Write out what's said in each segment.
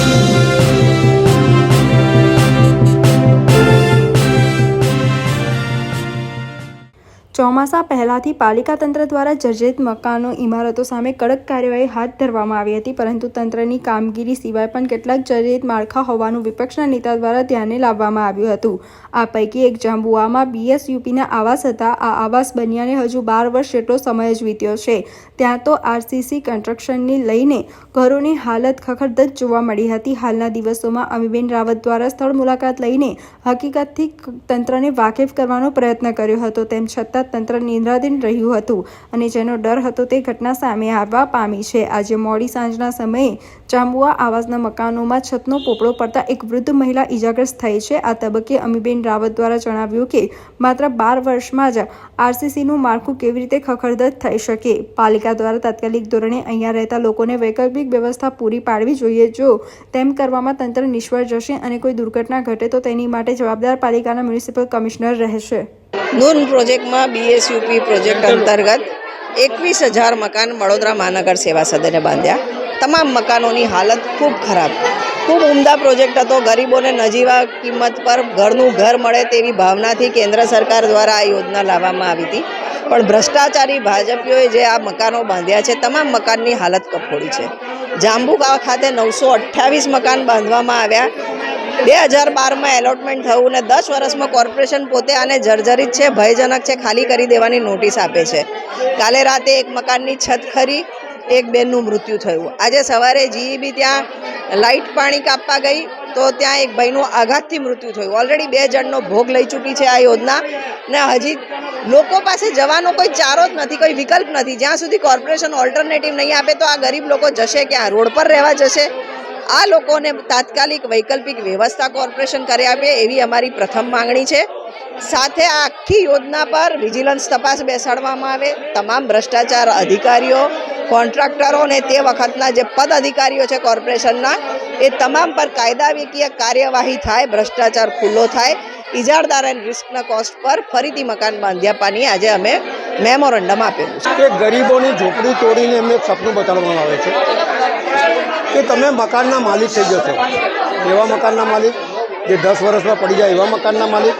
Thank you. ચોમાસા પહેલાથી પાલિકા તંત્ર દ્વારા જર્જરિત મકાનો, ઇમારતો સામે કડક કાર્યવાહી હાથ ધરવામાં આવી હતી, પરંતુ તંત્રની કામગીરી સિવાય પણ કેટલાક જર્જરિત માળખા હોવાનું વિપક્ષના નેતા દ્વારા ધ્યાને લાવવામાં આવ્યું હતું. આ પૈકી એક જાંબુઆમાં બીએસયુપીના આવાસ હતા. આ આવાસ બન્યાને હજુ બાર વર્ષ જેટલો સમય જ વીત્યો છે. ત્યાં તો આરસીસી કન્સ્ટ્રક્શનની લઈને ઘરોની હાલત ખખડધજ જોવા મળી હતી. હાલના દિવસોમાં અમીબેન રાવત દ્વારા સ્થળ મુલાકાત લઈને હકીકતથી તંત્રને વાકેફ કરવાનો પ્રયત્ન કર્યો હતો. તેમ છતાં તંત્ર નિંદ્રાધીન રહ્યું હતું અને જેનો ડર હતો તે ઘટના સામે આવવા પામી છે. આજે મોડી સાંજના સમયે ચાંબુઆ આવાસના મકાનોમાં છતનો પોપડો પડતા એક વૃદ્ધ મહિલા ઈજાગ્રસ્ત થઈ છે. આ તબક્કે અમીબેન રાવત દ્વારા જણાવ્યું કે માત્ર બાર વર્ષમાં જ આરસીસીનું માળખું કેવી રીતે ખખડદત થઈ શકે? પાલિકા દ્વારા તાત્કાલિક ધોરણે અહીંયા રહેતા લોકોને વૈકલ્પિક વ્યવસ્થા પૂરી પાડવી જોઈએ. જો તેમ કરવામાં તંત્ર નિષ્ફળ જશે અને કોઈ દુર્ઘટના ઘટે તો તેની માટે જવાબદાર પાલિકાના મ્યુનિસિપલ કમિશનર રહેશે. નૂન પ્રોજેક્ટમાં બીએસયુપી પ્રોજેક્ટ અંતર્ગત એકવીસ હજાર મકાન વડોદરા મહાનગર સેવા સદને બાંધ્યા. તમામ મકાનોની હાલત ખૂબ ખરાબ. ખૂબ ઉમદા પ્રોજેક્ટ હતો. ગરીબોને નજીવા કિંમત પર ઘરનું ઘર મળે તેવી ભાવનાથી કેન્દ્ર સરકાર દ્વારા આ યોજના લાવવામાં આવી હતી. પણ ભ્રષ્ટાચારી ભાજપીઓએ જે આ મકાનો બાંધ્યા છે, તમામ મકાનની હાલત કફોડી છે. જાંબુગાંવ ખાતે નવસો અઠ્ઠાવીસ મકાન બાંધવામાં આવ્યા. બે હજાર બારમાં એલોટમેન્ટ થયું ને દસ વર્ષમાં કોર્પોરેશન પોતે આને જર્જરિત છે, ભયજનક છે, ખાલી કરી દેવાની નોટિસ આપે છે. કાલે રાતે એક મકાનની છત ખરી, એક બેનનું મૃત્યુ થયું. આજે સવારે જીઈબી ત્યાં લાઇટ પાણી કાપવા ગઈ તો ત્યાં એક ભાઈનું આઘાતથી મૃત્યુ થયું. ઓલરેડી બે જણનો ભોગ લઈ ચૂકી છે આ યોજના ને હજી લોકો પાસે જવાનો કોઈ ચારો જ નથી, કોઈ વિકલ્પ નથી. જ્યાં સુધી કોર્પોરેશન ઓલ્ટરનેટિવ નહીં આપે તો આ ગરીબ લોકો જશે ક્યાં? રોડ પર રહેવા જશે? આ લોકોને તાત્કાલિક વૈકલ્પિક વ્યવસ્થા કોર્પોરેશન કરી આપે એવી અમારી પ્રથમ માંગણી છે. સાથે આ આખી યોજના પર વિજિલન્સ તપાસ બેસાડવામાં આવે. તમામ ભ્રષ્ટાચાર અધિકારીઓ, કોન્ટ્રાક્ટરો અને તે વખતના જે પદ અધિકારીઓ છે કોર્પોરેશનના, એ તમામ પર કાયદાકીય કાર્યવાહી થાય, ભ્રષ્ટાચાર ખુલ્લો થાય. ઇજારદાર એન્ડ રિસ્કના કોસ્ટ પર ફરીથી મકાન બાંધ્યા પાની આજે અમે મેમોરન્ડમ આપેલું છે. કે ગરીબોની ઝૂંપડી તોડીને એમને સપનું બતાડવામાં આવે છે. કે તમે મકાનના માલિક થઈ જશો. એવા મકાનના માલિક જે દસ વર્ષમાં પડી જાય એવા મકાનના માલિક.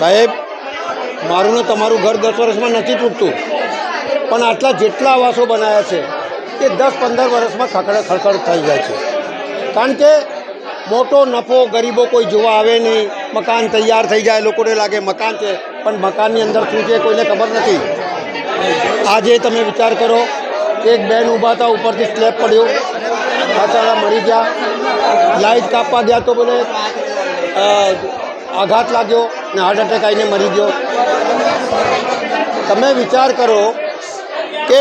સાહેબ, મારું ને તમારું ઘર દસ વર્ષમાં નથી તૂટતું. પણ આટલા જેટલા આવાસો બનાવ્યા છે એ દસ પંદર વર્ષમાં ખખડ ખડખડ થઈ જાય છે. કારણ કે મોટો નફો ગરીબો કોઈ જોવા આવે નહીં. મકાન તૈયાર થઈ જાય, લોકોને લાગે મકાન છે. પણ મકાનની અંદર શું છે કોઈને ખબર નથી. આજે તમે વિચાર કરો એક બેન ઊભા હતા, ઉપરથી સ્લેબ પડ્યો. બચારા મરી ગયા. લાઇટ કાપવા ગયા તો મને આઘાત લાગ્યો ને હાર્ટ એટેક આવીને મરી ગયો. તમે વિચાર કરો કે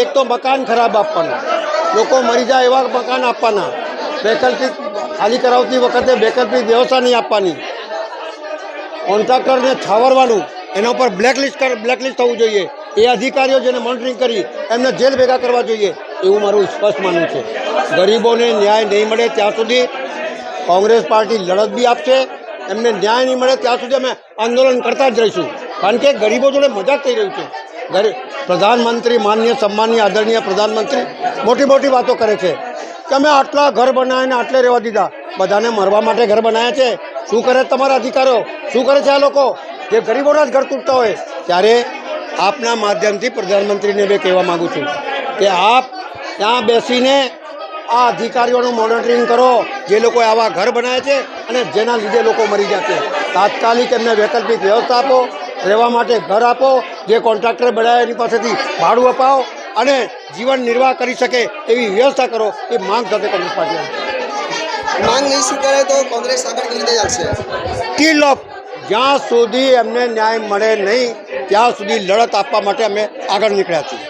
એક તો મકાન ખરાબ આપવાના. લોકો મરી જાય એવા મકાન આપવાના. વૈકલ્પિક ખાલી કરાવતી વખતે વૈકલ્પિક વ્યવસ્થા નહીં આપવાની. કોન્ટ્રાક્ટરને છાવરવાનું. એના ઉપર બ્લેકલિસ્ટ બ્લેકલિસ્ટ થવું જોઈએ. એ અધિકારીઓ જેને મોનિટરિંગ કરી, એમને જેલ ભેગા કરવા જોઈએ, એવું મારું સ્પષ્ટ માનવું છે. ગરીબોને ન્યાય નહીં મળે ત્યાં સુધી કોંગ્રેસ પાર્ટી લડત બી આપશે, એમને ન્યાય નહીં મળે ત્યાં સુધી અમે આંદોલન કરતા જ રહીશું. કારણ કે ગરીબો જોડે મજાક થઈ રહ્યું છે. પ્રધાનમંત્રી માનનીય સન્માનીય, આદરણીય પ્રધાનમંત્રી મોટી મોટી વાતો કરે છે. કે અમે આટલા ઘર બનાવીને આટલે રહેવા દીધા. બધાને મરવા માટે ઘર બનાવ્યા છે. શું કરે તમારા અધિકારો? શું કરે છે આ લોકો? જે ગરીબોના જ ઘર તૂટતા હોય, ત્યારે આપના માધ્યમથી પ્રધાનમંત્રીને મેં કહેવા માગું છું કે આપ ત્યાં બેસીને આ અધિકારીઓનું મોનિટરિંગ કરો જે લોકો આવા ઘર બનાવે છે અને જેના લીધે લોકો મરી જાય છે તાત્કાલિક એમને વૈકલ્પિક વ્યવસ્થા આપો રહેવા માટે ઘર આપો જે કોન્ટ્રાક્ટર બનાવ્યા એની પાસેથી ભાડું અપાવો અને જીવન નિર્વાહ કરી શકે એવી વ્યવસ્થા કરો એ માંગ સાથે કોંગ્રેસ પાર્ટી. માંગ નહીં સ્વીકારે તો કોંગ્રેસ આગળ ચાલશે ટીલ ઓફ જ્યાં સુધી અમને ન્યાય મળે નહીં, ત્યાં સુધી લડત આપવા માટે અમે આગળ નીકળ્યા છીએ.